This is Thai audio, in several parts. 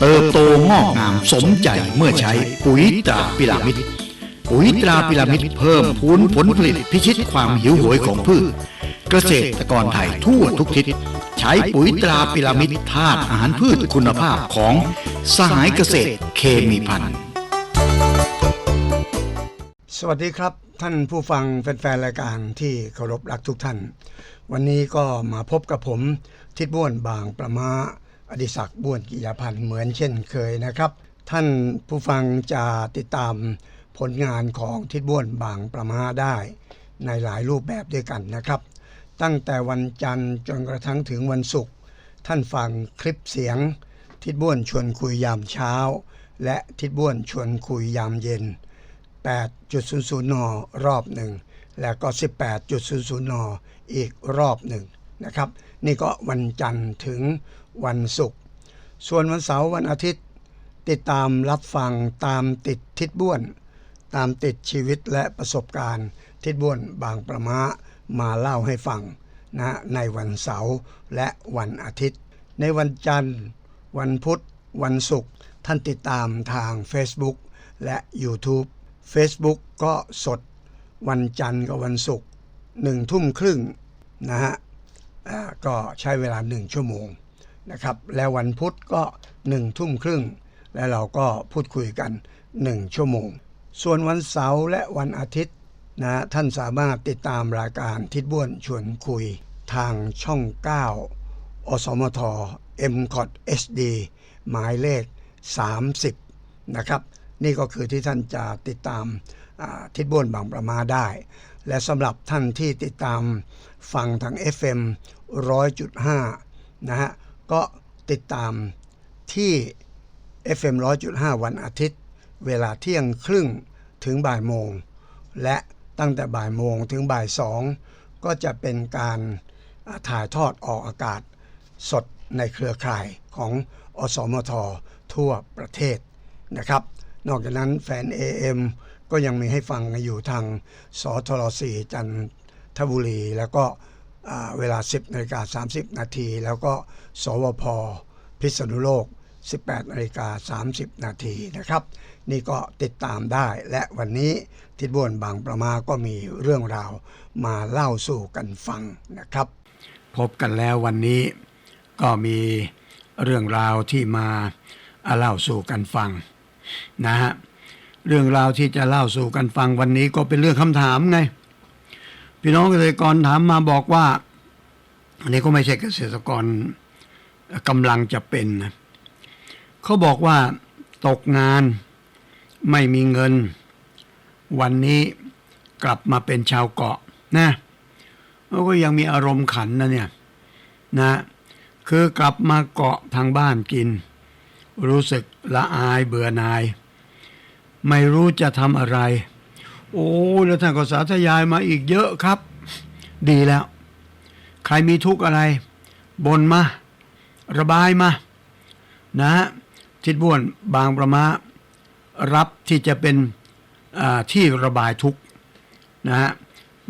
เติบโตงอกงามสมใจเมื่อใช้ปุ๋ยตราพิรามิดปุ๋ยตราพิรามิดเพิ่มพูนผลผลิตพิชิตความหิวโหยของพืช เกษตรกรไทยทั่วทุกทิศ ใช้ปุ๋ยตราพิรามิดธาตุอาหารพืชคุณภาพของสหายเกษตรเคมีพันธ์สวัสดีครับท่านผู้ฟังแฟนๆรายการที่เคารพรักทุกท่าน วันนี้ก็มาพบกับผมทิดบ้วนบางประมา อดิศักดิ์บ้วนกิยพันธ์เหมือนเช่นเคยนะครับ ท่านผู้ฟังจะติดตามผลงานของทิดบ้วนบางประมาได้ในหลายรูปแบบด้วยกันนะครับ ตั้งแต่วันจันทร์จนกระทั่งถึงวันศุกร์ท่านฟังคลิปเสียง ทิดบ้วนชวนคุยยามเช้า และทิดบ้วนชวนคุยยามเย็น 8.00 น รอบหนึ่งแล้วก็ 18.00 น อีกรอบหนึ่งนะครับ นี่ก็วันจันทร์ถึง วันศุกร์ส่วนวันเสาร์วันอาทิตย์ ติดตามรับฟังตามติดทิศบ้วน ตามติดชีวิตและประสบการณ์ ทิศบ้วนบางประมามาเล่าให้ฟังนะในวันเสาร์และวันอาทิตย์ ในวันจันทร์ วันพุธ วันศุกร์ท่านติดตามทาง Facebook และ YouTube Facebook ก็สด วันจันทร์กับวันศุกร์หนึ่งทุ่มครึ่งนะฮะก็ใช้เวลาหนึ่งชั่วโมง นะครับ แล้ววันพุธก็หนึ่งทุ่มครึ่ง และเราก็พูดคุยกันหนึ่งชั่วโมง ส่วนวันเสาร์และวันอาทิตย์นะท่านสามารถติดตามรายการทิดบ้วนชวนคุยทางช่อง 9 อสมท m c o t HD หมายเลข 30 นะครับ นี่ก็คือที่ท่านจะติดตามทิศบ้วนบางประมาได้ และสำหรับท่านที่ติดตามฟังทาง FM 100.5 นะฮะ ก็ติดตามที่ FM 100.5 วันอาทิตย์ เวลาเที่ยงครึ่งถึงบ่ายโมง และตั้งแต่บ่ายโมงถึงบ่ายสองก็จะเป็นการถ่ายทอดออกอากาศสดในเครือข่ายของอสมททั่วประเทศนะครับ นอกจากนั้นแฟน AM ก็ยังมีให้ฟังอยู่ทางสทร4จันทบุรี แล้วก็ เวลา 10นาฬิกา30 นาที แล้วก็สวพพิษณุโลก 18นาฬิกา30 นาทีนะครับ นี่ก็ติดตามได้และวันนี้ทิดบวนบางประมาก็มีเรื่องราวมาเล่าสู่กันฟังนะครับ พบกันแล้ววันนี้ก็มีเรื่องราวที่มาเล่าสู่กันฟังนะฮะเรื่องราวที่จะเล่าสู่กันฟังวันนี้ก็เป็นเรื่องคำถามไง พี่น้องเกษตรกรถามมาบอกว่า อันนี้ก็ไม่ใช่เกษตรกรกำลังจะเป็นนะเขาบอกว่าตกงานไม่มีเงิน วันนี้กลับมาเป็นชาวเกาะนะเขาก็ยังมีอารมณ์ขันนะเนี่ยนะคือกลับมาเกาะทางบ้านกิน รู้สึกละอายเบื่อหน่าย ไม่รู้จะทำอะไร โอ้แล้วท่านก็สาธยายมาอีกเยอะครับ ดีแล้ว ใครมีทุกข์อะไรบนมา ระบายมา นะฮะทิดบ้วนบางประมารับที่จะเป็นอ่าที่ระบายทุกข์นะฮะ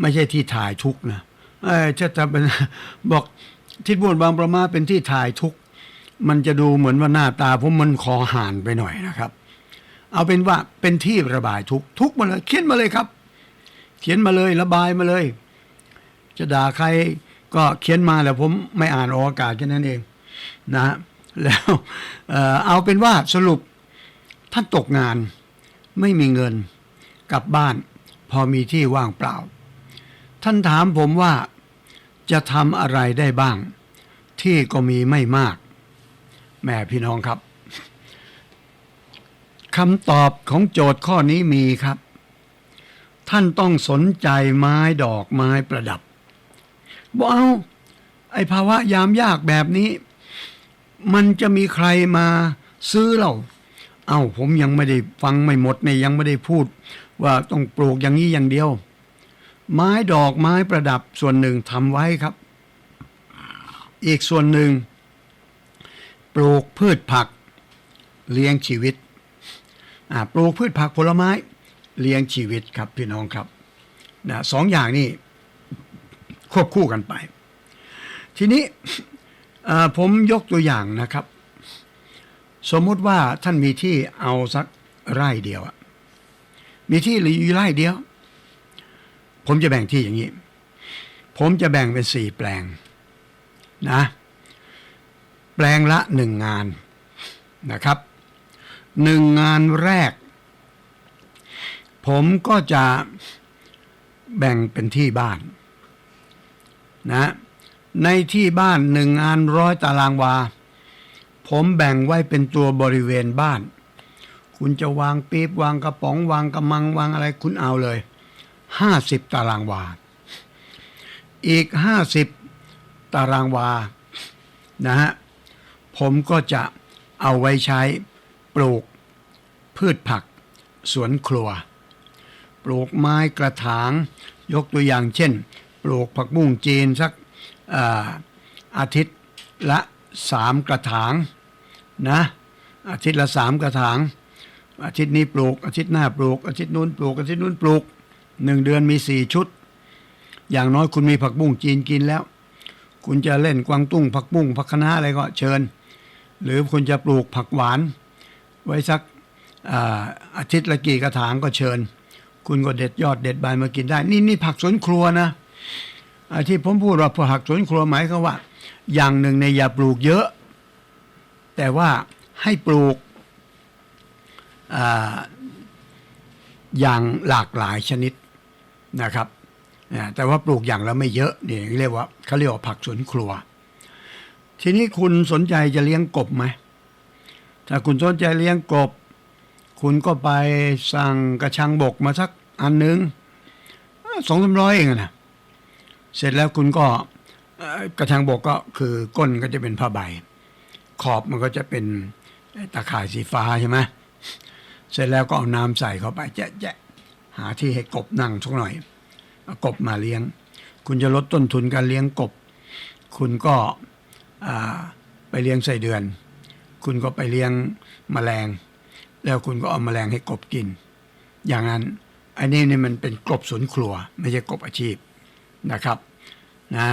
ไม่ใช่ที่ถ่ายทุกข์นะเอ้ยจะเป็นบอกทิดบ้วนบางประมาเป็นที่ถ่ายทุกข์มันจะดูเหมือนว่าหน้าตาผมมันคอห่านไปหน่อยนะครับ เอาเป็นว่าเป็นที่ระบายทุกทุกมาเลย เขียนมาเลยครับ เขียนมาเลยระบายมาเลย จะด่าใครก็เขียนมาแล้วผมไม่อ่านออกอากาศแค่นั้นเองนะฮะแล้วเอ่อเอาเป็นว่าสรุปท่านตกงานไม่มีเงินกลับบ้าน พอมีที่ว่างเปล่า ท่านถามผมว่าจะทำอะไรได้บ้าง ที่ก็มีไม่มากแม่พี่น้องครับ คำตอบของโจทย์ข้อนี้มีครับ ท่านต้องสนใจไม้ดอกไม้ประดับบอกเอาไอภาวะยามยากแบบนี้ มันจะมีใครมาซื้อเราเอ้าผมยังไม่ได้ฟังไม่หมดเนี่ยยังไม่ได้พูด ว่าต้องปลูกอย่างนี้อย่างเดียว ไม้ดอกไม้ประดับส่วนหนึ่งทำไว้ครับ อีกส่วนหนึ่ง ปลูกพืชผักเลี้ยงชีวิต ปลูกพืชผักผลไม้เลี้ยงชีวิตครับพี่น้องครับนะสองอย่างนี้ควบคู่กันไป ทีนี้ผมยกตัวอย่างนะครับ สมมติว่าท่านมีที่เอาสักไร่เดียวมีที่หรืออยู่ไร่เดียว ผมจะแบ่งที่อย่างนี้ ผมจะแบ่งเป็นสี่แปลงนะ แปลงละหนึ่งงานนะครับ หนึ่งงานแรก ผมก็จะแบ่งเป็นที่บ้านนะในที่บ้านหนึ่งงานร้อยตารางวา ผมแบ่งไว้เป็นตัวบริเวณบ้าน คุณจะวางปี๊บวางกระป๋องวางกระมังวางอะไรคุณเอาเลยห้าสิบตารางวา อีกห้าสิบตารางวานะฮะผมก็จะเอาไว้ใช้ ลูก พืชผัก สวนครัว ปลูกไม้กระถาง ยกตัวอย่างเช่น ปลูกผักบุ้งจีนสักอาอาทิตย์ละสามกระถางนะอาทิตย์ละสามกระถาง อาทิตย์นี้ปลูก อาทิตย์หน้าปลูก อาทิตย์นู้นปลูก อาทิตย์นู้นปลูกหนึ่งเดือนมีสี่ชุด อย่างน้อยคุณมีผักบุ้งจีนกินแล้ว คุณจะเล่นกวางตุ้งผักบุ้งผักคะน้าอะไรก็เชิญ หรือคุณจะปลูกผักหวาน ไว้สักอาทิตย์ละกี่กระถางก็เชิญ คุณก็เด็ดยอดเด็ดใบมากินได้ นี่นี่ผักสวนครัวนะที่ผมพูดว่าผักสวนครัวหมายความว่า อย่างหนึ่งในยอย่าปลูกเยอะ แต่ว่าให้ปลูกออย่างหลากหลายชนิดนะครับแต่ว่าปลูกอย่างละไม่เยอะนี่เรียกว่าเขาเรียกว่าผักสวนครัว ทีนี้คุณสนใจจะเลี้ยงกบไหม ถ้าคุณสนใจเลี้ยงกบ คุณก็ไปสั่งกระชังบกมาสักอันนึงสองสามร้อยเองนะเสร็จแล้วคุณก็กระชังบกก็คือก้นก็จะเป็นผ้าใบ ขอบมันก็จะเป็นตะข่ายสีฟ้าใช่ไหมเสร็จแล้วก็เอาน้ำใส่เข้าไปแจ๊ะๆหาที่ให้กบนั่งสักหน่อยอกบมาเลี้ยง คุณจะลดต้นทุนการเลี้ยงกบ คุณก็ไปเลี้ยงไส้เดือน คุณก็ไปเลี้ยงแมลง แล้วคุณก็เอาแมลงให้กบกิน อย่างนั้นอันนี้นี่มันเป็นกบสวนครัว ไม่ใช่กบอาชีพนะครับนะ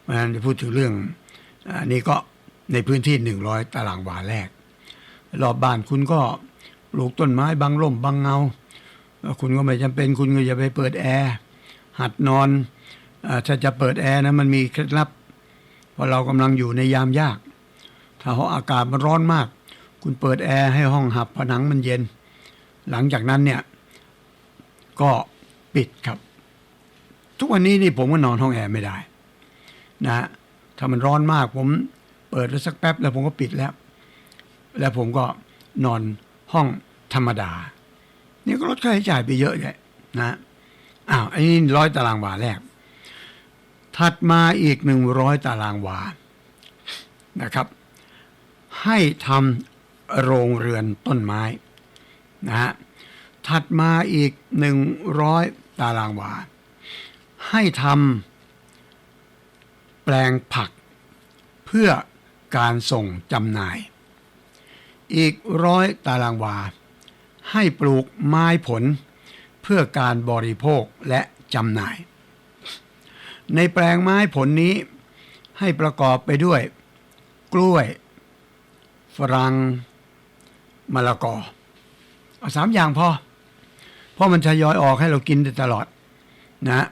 เพราะฉะนั้นจะพูดถึงเรื่องอันนี้ก็ในพื้นที่ 100 ตารางวาแรก รอบบ้านคุณก็ปลูกต้นไม้บางร่มบางเงา คุณก็ไม่จำเป็นคุณก็อย่าไปเปิดแอร์หัดนอนอถ้าจะเปิดแอร์นะมันมีเคล็ดลับเพราะเรากำลังอยู่ในยามยาก ถ้าห้องอากาศมันร้อนมาก คุณเปิดแอร์ให้ห้องหับผนังมันเย็น หลังจากนั้นเนี่ยก็ปิดครับ ทุกวันนี้นี่ผมก็นอนห้องแอร์ไม่ได้นะถ้ามันร้อนมากผมเปิดแล้วสักแป๊บแล้วผมก็ปิดแล้ว แล้วผมก็นอนห้องธรรมดา นี่ก็ลดค่าใช้จ่ายไปเยอะเลยนะอ้าวอันนี้ร้อยตารางวาแรก ถัดมาอีกหนึ่งร้อยตารางวานะครับ ให้ทำโรงเรือนต้นไม้นะฮะถัดมาอีกหนึ่งร้อยตารางวา ให้ทำแปลงผัก เพื่อการส่งจำหน่าย อีกร้อยตารางวา ให้ปลูกไม้ผลเพื่อการบริโภคและจำหน่าย ในแปลงไม้ผลนี้ให้ประกอบไปด้วย กล้วย ฝรั่งมะละกอเอาสามอย่างพอ เพราะมันทยอยออกให้เรากินได้ตลอดนะ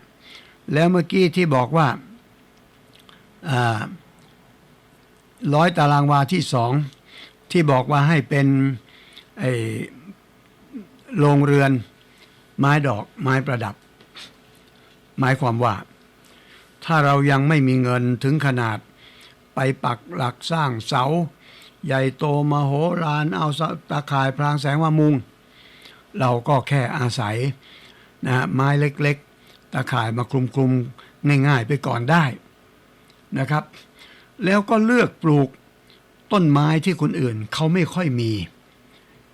แล้วเมื่อกี้ที่บอกว่าร้อยตารางวาที่สองที่บอกว่าให้เป็นไอ้โรงเรือนไม้ดอกไม้ประดับ หมายความว่า ถ้าเรายังไม่มีเงินถึงขนาดไปปักหลักสร้างเสา ใหญ่โตมโหฬารเอาตะข่ายพรางแสงมามุง เราก็แค่อาศัยนะฮะไม้เล็กๆตะข่ายมาคลุมๆง่ายๆไปก่อนได้นะครับ แล้วก็เลือกปลูกต้นไม้ที่คนอื่นเขาไม่ค่อยมี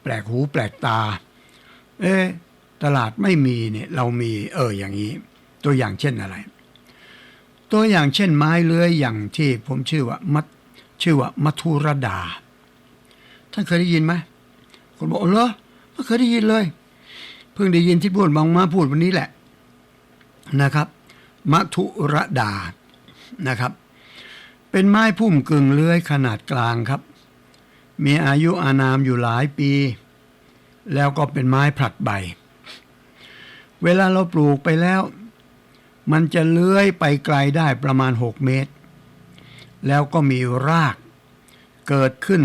แปลกหูแปลกตา เอ๊ตลาดไม่มีเนี่ยเรามีเอออย่างนี้ ตัวอย่างเช่นอะไร ตัวอย่างเช่นไม้เลื้อยอย่างที่ผมชื่อว่ามัด ชื่อว่ามัทุรดา ท่านเคยได้ยินไหมคนบอกเหรอไม่เคยได้ยินเลย เพิ่งได้ยินที่พูดบางมาพูดวันนี้แหละนะครับมัทุรดานะครับ เป็นไม้พุ่มกึ่งเลื้อยขนาดกลางครับ มีอายุอานามอยู่หลายปี แล้วก็เป็นไม้ผลัดใบ เวลาเราปลูกไปแล้ว มันจะเลื้อยไปไกลได้ประมาณ 6 เมตร แล้วก็มีรากเกิดขึ้น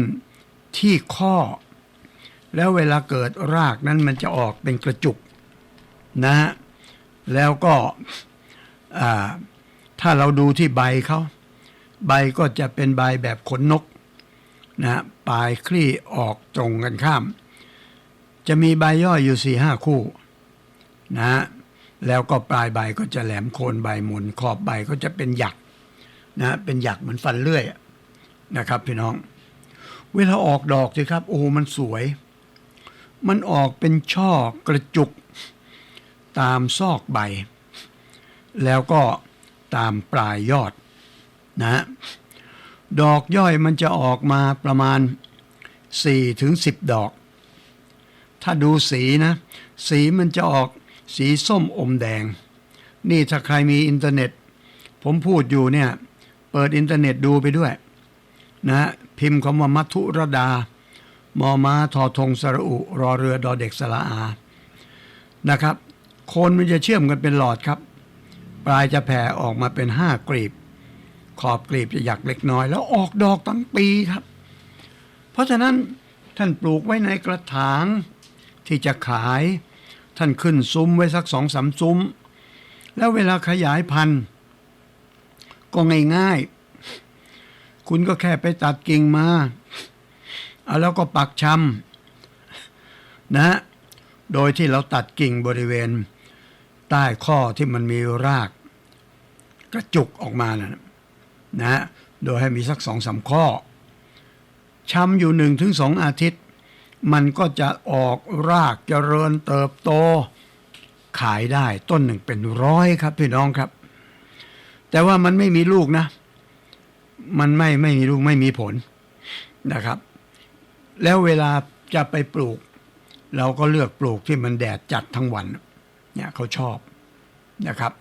ที่ข้อ แล้วเวลาเกิดรากนั้นมันจะออกเป็นกระจุกนะฮะแล้วก็ถ้าเราดูที่ใบเขาใบก็จะเป็นใบแบบขนนกนะปลายคลี่ออกตรงกันข้าม จะมีใบย่อยอยู่สี่ห้าคู่นะฮะแล้วก็ปลายใบก็จะแหลมโคนใบหมุนขอบใบก็จะเป็นหยัก นะเป็นหยักเหมือนฟันเลื่อยนะครับพี่น้อง เวลาออกดอกสิครับ โอ้มันสวย มันออกเป็นช่อกระจุก ตามซอกใบ แล้วก็ตามปลายยอดนะฮะดอกย่อยมันจะออกมาประมาณ4ถึง10ดอก ถ้าดูสีนะ สีมันจะออกสีส้มอมแดง นี่ถ้าใครมีอินเทอร์เน็ต ผมพูดอยู่เนี่ย เปิดอินเทอร์เน็ตดูไปด้วย นะ พิมพ์คำว่ามัทุรดา มอมาทอทงสระอุ รอเรือดอเด็กสระอา นะครับ โคนมันจะเชื่อมกันเป็นหลอดครับ ปลายจะแผ่ออกมาเป็นห้ากลีบ ขอบกลีบจะหยักเล็กน้อย แล้วออกดอกทั้งปีครับ เพราะฉะนั้นท่านปลูกไว้ในกระถางที่จะขาย ท่านขึ้นซุ้มไว้สักสองสามซุ้ม แล้วเวลาขยายพันธุ์ ก็ง่ายๆ คุณก็แค่ไปตัดกิ่งมาเอาแล้วก็ปักชำนะ โดยที่เราตัดกิ่งบริเวณ ใต้ข้อที่มันมีราก กระจุกออกมานะนะ โดยให้มีสักสองสามข้อชำอยู่หนึ่งถึงสองอาทิตย์ มันก็จะออกรากเจริญเติบโต ขายได้ต้นหนึ่งเป็นร้อยครับพี่น้องครับ แต่ว่ามันไม่มีลูกนะ มันไม่ไม่มีลูกไม่มีผลนะครับ แล้วเวลาจะไปปลูก เราก็เลือกปลูกที่มันแดดจัดทั้งวัน เนี่ยเขาชอบนะครับ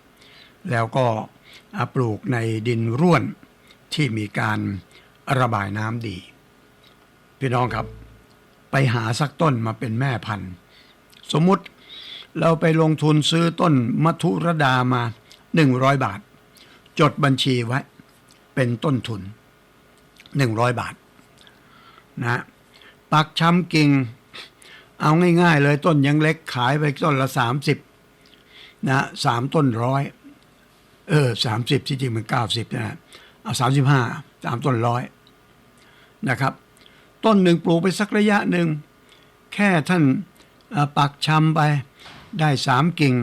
แล้วก็เอาปลูกในดินร่วนที่มีการระบายน้ำดี พี่น้องครับ ไปหาสักต้นมาเป็นแม่พันธุ์ สมมุติเราไปลงทุนซื้อต้นมัทุรดามา 100 บาท จดบัญชีไว้ เป็นต้นทุน 100 บาทนะปักช้ำกิ่ง เอาง่ายๆเลยต้นยังเล็กขายไปต้นละ 30นะสามต้นร้อยเออสามสิบที่จริงมันเก้าสิบนะเอาสามสิบห้าสามต้นร้อยนะครับ ต้นหนึ่งปลูกไปสักระยะหนึ่ง แค่ท่านปักชำไปได้สามกิ่ง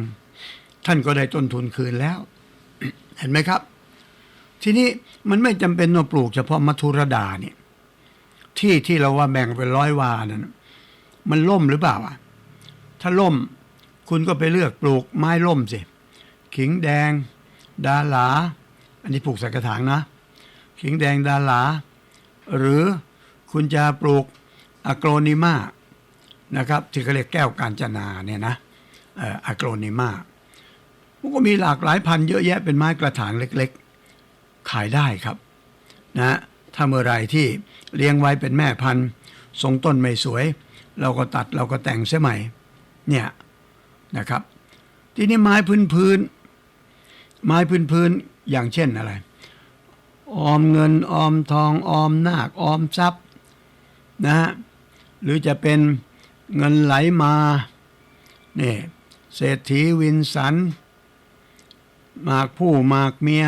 ท่านก็ได้ต้นทุนคืนแล้ว เห็นไหมครับ ทีนี้มันไม่จำเป็นต้องปลูกเฉพาะมัทุรดาเนี่ย ที่ที่เราว่าแบ่งเป็นร้อยวานั้นมันล่มหรือเปล่าอะถ้าล่มคุณก็ไปเลือกปลูกไม้ล่มสิขิงแดง ดาหลา อันนี้ปลูกใส่กระถางนะ ขิงแดงดาหลา หรือคุณจะปลูกอะโกรนิมานะครับที่เขาเรียกแก้วกาญจนาเนี่ยนะอะโกรนิมา มันก็มีหลากหลายพันธุ์เยอะแยะเป็นไม้กระถางเล็กๆ ขายได้ครับนะถ้าเมื่อไรที่เลี้ยงไว้เป็นแม่พันธุ์ทรงต้นไม่สวย เราก็ตัดเราก็แต่งเสียใหม่เนี่ยนะครับ ทีนี้ไม้พื้นพื้นๆไม้พื้นพื้นๆอย่างเช่นอะไร ออมเงินออมทองออมนาคออมทรัพย์นะฮะหรือจะเป็นเงินไหลมาเนี่เศรษฐีวินสัน หมากผู้หมากเมีย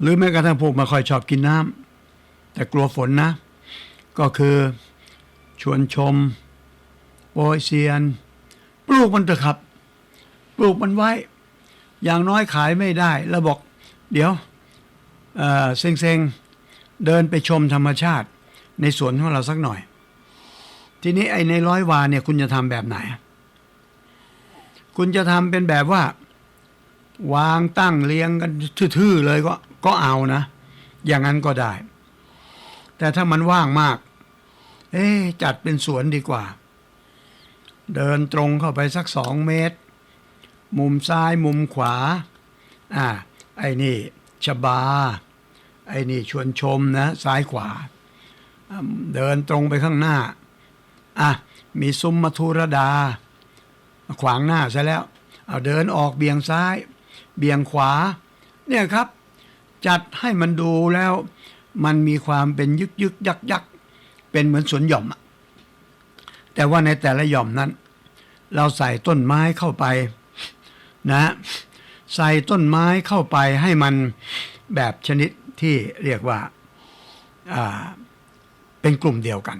หรือแม้กระทั่งพวกมาคอยชอบกินน้ำแต่กลัวฝนนะ ก็คือชวนชมโปรยเซียน ปลูกมันเถอะครับ ปลูกมันไว้ อย่างน้อยขายไม่ได้ แล้วบอก เดี๋ยวเอ่อเซ็งๆเดินไปชมธรรมชาติ ในสวนของเราสักหน่อย ทีนี้ไอ้ในร้อยวาเนี่ย คุณจะทำแบบไหน คุณจะทำเป็นแบบว่า วางตั้งเรียงกันทื่อๆเลยก็ก็เอานะ อย่างนั้นก็ได้ แต่ถ้ามันว่างมาก เอ๊จัดเป็นสวนดีกว่า เดินตรงเข้าไปสักสองเมตร มุมซ้ายมุมขวา อ่า ไอ้นี่ชบา ไอ้นี่ชวนชมนะ ซ้ายขวาอ่าเดินตรงไปข้างหน้า อะ มีซุ้มมัทุรดา ขวางหน้าซะแล้ว เอาเดินออกเบี่ยงซ้าย เบี่ยงขวา เนี่ยครับ จัดให้มันดูแล้ว มันมีความเป็นยึกยึกยักยักเป็นเหมือนสวนหย่อม แต่ว่าในแต่ละหย่อมนั้น เราใส่ต้นไม้เข้าไปนะ ใส่ต้นไม้เข้าไปให้มันแบบชนิดที่เรียกว่าาเป็นกลุ่มเดียวกัน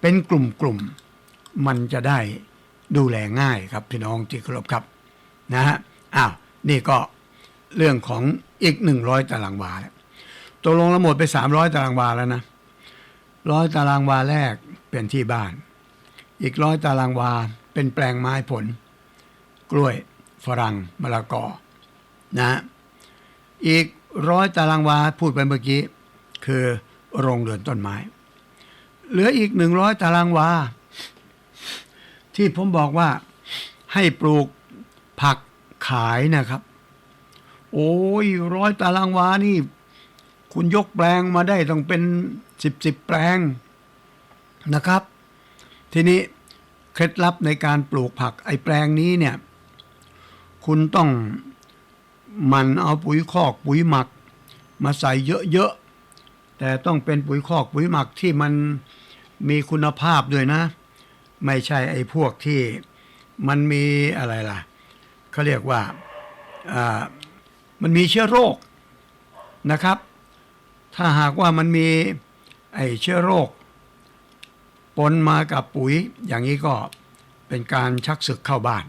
เป็นกลุ่มกลุ่มๆมันจะได้ดูแลง่ายครับพี่น้องที่เคารพครับนะฮะ อ้าวนี่ก็เรื่องของอีกหนึ่งร้อยตารางวาแล้วตกลงเราหมดไปสามร้อยตารางวาแล้วนะร้อยตารางวาแรกเป็นที่บ้าน อีกร้อยตารางวาเป็นแปลงไม้ผล กล้วยฝรั่งมะละกอนะฮะอีกร้อยตารางวาพูดไปเมื่อกี้ คือโรงเรือนต้นไม้ เหลืออีกหนึ่งร้อยตารางวา ที่ผมบอกว่าให้ปลูกผัก ขายนะครับ โอ้ยร้อยตารางวานี่ คุณยกแปลงมาได้ต้องเป็นสิบสิบแปลงนะครับ ทีนี้เคล็ดลับในการปลูกผักไอ้แปลงนี้เนี่ย คุณต้องมันเอาปุ๋ยคอกปุ๋ยหมัก มาใส่เยอะๆ แต่ต้องเป็นปุ๋ยคอกปุ๋ยหมักที่มันมีคุณภาพด้วยนะ ไม่ใช่ไอ้พวกที่มันมีอะไรล่ะ เขาเรียกว่ามันมีเชื้อโรคนะครับ ถ้าหากว่ามันมีไอเชื้อโรค ปนมากับปุ๋ยอย่างนี้ก็เป็นการชักศึกเข้าบ้าน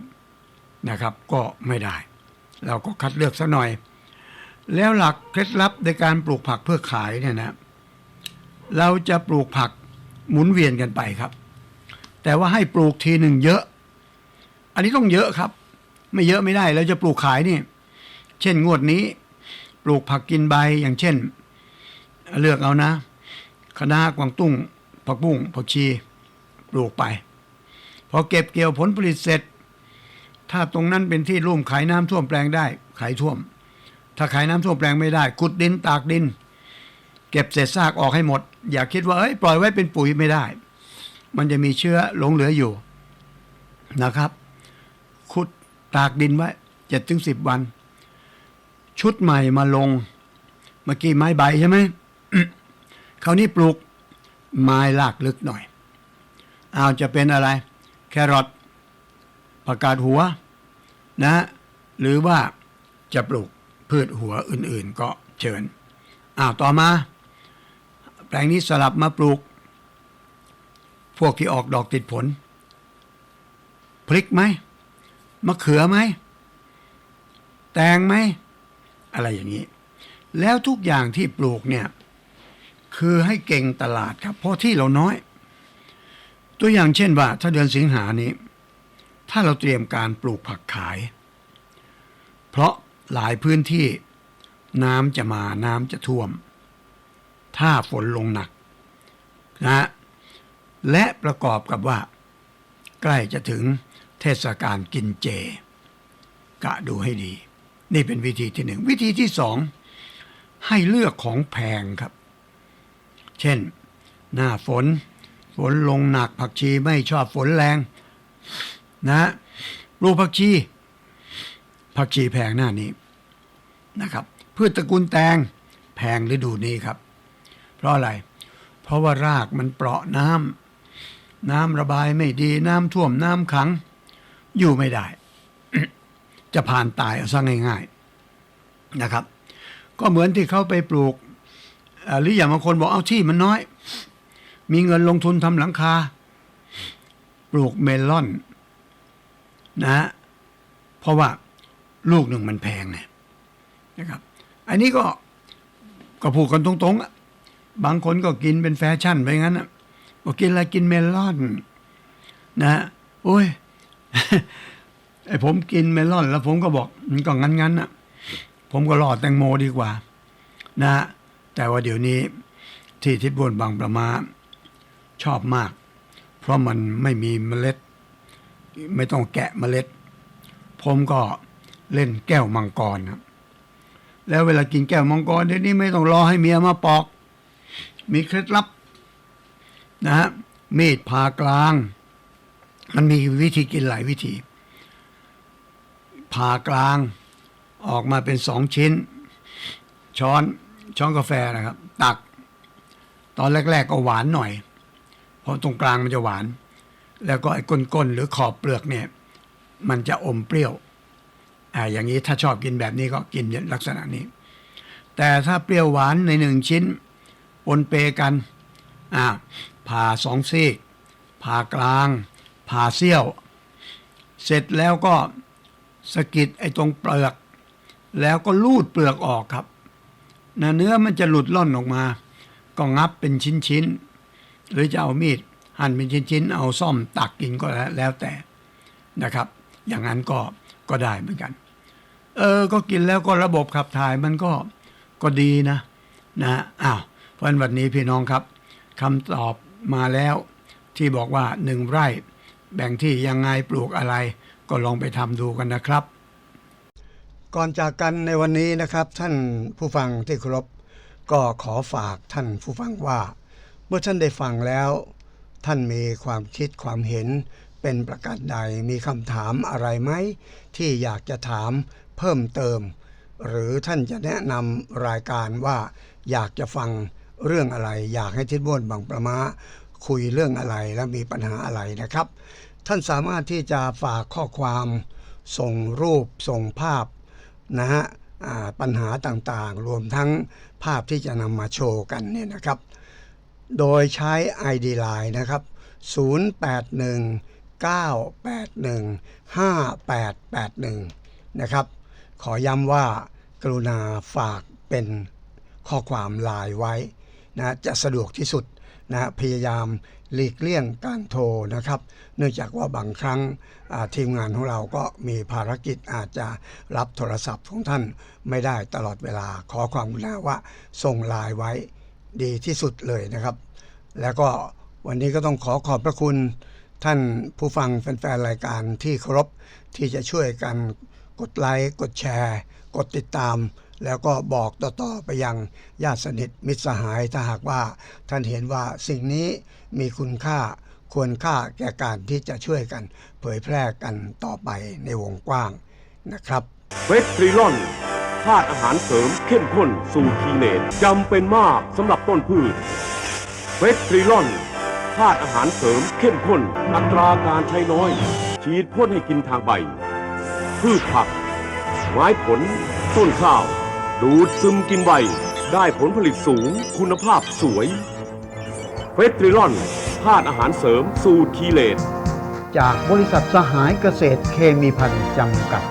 นะครับ ก็ไม่ได้ เราก็คัดเลือกซะหน่อย แล้วหลักเคล็ดลับในการปลูกผักเพื่อขายเนี่ยนะเราจะปลูกผักหมุนเวียนกันไปครับ แต่ว่าให้ปลูกทีหนึ่งเยอะ อันนี้ต้องเยอะครับ ไม่เยอะไม่ได้เราจะปลูกขายนี่ เช่นงวดนี้ ปลูกผักกินใบอย่างเช่น เลือกเอานะคะน้ากวางตุ้งผักบุ้งผักชีปลูกไป พอเก็บเกี่ยวผลผลิตเสร็จ ถ้าตรงนั้นเป็นที่รุ่มขายน้ำท่วมแปลงได้ ขายท่วม ถ้าขายน้ำท่วมแปลงไม่ได้ ขุดดินตากดิน เก็บเศษซากออกให้หมด อย่าคิดว่าเอ้ยปล่อยไว้เป็นปุ๋ยไม่ได้ มันจะมีเชื้อหลงเหลืออยู่นะครับ ตากดินไว้เจ็ดถึงสิบวัน ชุดใหม่มาลง เมื่อกี้ไม้ใบใช่ไหมคราวนี้ปลูกไม้ลากลึกหน่อยเอาจะเป็นอะไร แครอทประกาศหัวนะ หรือว่าจะปลูกพืชหัวอื่นๆ ก็เชิญอ้าวต่อมา แปลงนี้สลับมาปลูก พวกที่ออกดอกติดผลพริกไหม มะเขือไหม แตงไหม อะไรอย่างนี้ แล้วทุกอย่างที่ปลูกเนี่ย คือให้เก่งตลาดครับ เพราะที่เราน้อย ตัวอย่างเช่นว่า ถ้าเดือนสิงหานี้ ถ้าเราเตรียมการปลูกผักขาย เพราะหลายพื้นที่น้ำจะมาน้ำจะท่วม ถ้าฝนลงหนักนะและประกอบกับว่า ใกล้จะถึง ทศกาลกินเจ กะดูให้ดี นี่เป็นวิธีที่หนึ่ง วิธีที่สอง ให้เลือกของแพงครับ เช่น หน้าฝน ฝนลงหนักผักชีไม่ชอบฝนแรง นะปลูกผักชี ผักชีแพงหน้านี้นะครับพืชตระกูลแตงแพงฤดูนี้ครับ เพราะอะไร เพราะว่ารากมันเปราะน้ำน้ำระบายไม่ดีน้ำท่วมน้ำขัง อยู่ไม่ได้ จะผ่านตายเอาซะง่าย ๆนะครับ ก็เหมือนที่เขาไปปลูกหรืออย่างบางคนบอกเอาที่มันน้อย มีเงินลงทุนทำหลังคา ปลูกเมลอน นะ เพราะว่าลูกหนึ่งมันแพงไงนะครับ อันนี้ก็ก็พูดกันตรงๆ บางคนก็กินเป็นแฟชั่นไปงั้นอะบอกกินอะไรกินเมลอน นะโอ้ย ไอ้ผมกินเมลอน แล้วผมก็บอกมันก็งั้นๆน่ะ ผมก็รอแตงโมดีกว่า นะฮะแต่ว่าเดี๋ยวนี้ที่ทิศบนบางประมาชอบมาก เพราะมันไม่มีเมล็ด ไม่ต้องแกะเมล็ด ผมก็เล่นแก้วมังกรครับแล้วเวลากินแก้วมังกรเดี๋ยวนี้ไม่ต้องรอให้เมียมาปอก มีเคล็ดลับ นะฮะมีดผ่ากลาง มันมีวิธีกินหลายวิธีผ่ากลางออกมาเป็นสองชิ้น ช้อนช้อนกาแฟนะครับ ตัก ตอนแรก ๆ ก็หวานหน่อย เพราะตรงกลางมันจะหวาน แล้วก็ไอ้ก้นๆหรือขอบเปลือกเนี่ย มันจะอมเปรี้ยวอ่าอย่างนี้ถ้าชอบกินแบบนี้ก็กินลักษณะนี้ แต่ถ้าเปรี้ยวหวานในหนึ่งชิ้นปนเปกันอ่าผ่าสองซีกผ่ากลาง ผ่าเสี้ยว เสร็จแล้วก็สกิดไอ้ตรงเปลือก แล้วก็ลูดเปลือกออกครับนะเนื้อมันจะหลุดล่อนออกมา ก็งับเป็นชิ้นๆ หรือจะเอามีดหั่นเป็นชิ้นๆ เอาซ่อมตักกินก็แล้วแล้วแต่นะครับ อย่างนั้นก็ก็ได้เหมือนกัน เออ ก็กินแล้วก็ระบบขับถ่ายมันก็ก็ดีนะนะอ้าวเพราะฉะนั้นวันนี้พี่น้องครับคำตอบมาแล้วที่บอกว่าหนึ่งไร่ แบ่งที่ยังไงปลูกอะไร ก็ลองไปทำดูกันนะครับ ก่อนจากกันในวันนี้นะครับ ท่านผู้ฟังที่เคารพก็ขอฝากท่านผู้ฟังว่า เมื่อท่านได้ฟังแล้ว ท่านมีความคิดความเห็นเป็นประการใดมีคำถามอะไรไหม ที่อยากจะถามเพิ่มเติม หรือท่านจะแนะนำรายการว่าอยากจะฟังเรื่องอะไร อยากให้ทิศบ้วนบางประมาคุยเรื่องอะไรและมีปัญหาอะไรนะครับ ท่านสามารถที่จะฝากข้อความส่งรูปส่งภาพนะฮะปัญหาต่างๆ รวมทั้งภาพที่จะนำมาโชว์กันเนี่ยนะครับ โดยใช้ ID Line นะครับ 0819815881 นะครับ ขอย้ำว่ากรุณาฝากเป็นข้อความลน์ไว้นะจะสะดวกที่สุดนะพยายาม หลีกเลี่ยงการโทรนะครับ เนื่องจากว่าบางครั้งทีมงานของเราก็มีภารกิจอาจจะรับโทรศัพท์ของท่านไม่ได้ตลอดเวลาขอความกรุณาว่าส่งไลน์ไว้ดีที่สุดเลยนะครับ แล้วก็วันนี้ก็ต้องขอขอบพระคุณท่านผู้ฟังแฟนๆรายการที่เคารพที่จะช่วยกันกดไลค์กดแชร์ กดติดตาม แล้วก็บอกต่อๆไปยังญาติสนิทมิตรสหายถ้าหากว่าท่านเห็นว่าสิ่งนี้ มีคุณค่าควรค่าแก่การที่จะช่วยกัน เผยแพร่กันต่อไปในวงกว้างนะครับเวสตรีลอนธาตุอาหารเสริมเข้มข้นสูตรทีเนตจำเป็นมากสำหรับต้นพืชเวสตรีลอนธาตุอาหารเสริมเข้มข้น อัตราการใช้น้อย ฉีดพ่นให้กินทางใบ พืชผัก ไม้ผล ต้นข้าว ดูดซึมกินใบ ได้ผลผลิตสูง คุณภาพสวย เวสตรีลอนธาตุอาหารเสริมสูตรทีเลตจากบริษัทสหายเกษตรเคมีพันธ์จำกัด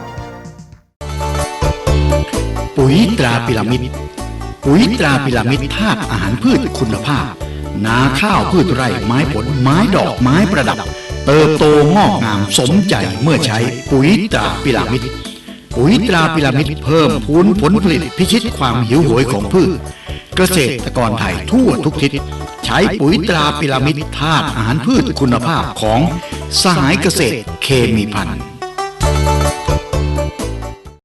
ปุ๋ยตราพิรามิด ปุ๋ยตราพิรามิดธาตุอาหารพืชคุณภาพ นาข้าวพืชไร่ไม้ผลไม้ดอกไม้ประดับ เติบโตงอกงามสมใจเมื่อใช้ปุ๋ยตราพิรามิด ปุ๋ยตราพิรามิดเพิ่มพูนผลผลิตพิชิตความหิวโหยของพืช เกษตรกรไทยทั่วทุกทิศใช้ปุ๋ยตราพิรามิดธาตุอาหารพืชคุณภาพของสหายเกษตรเคมีพันธุ์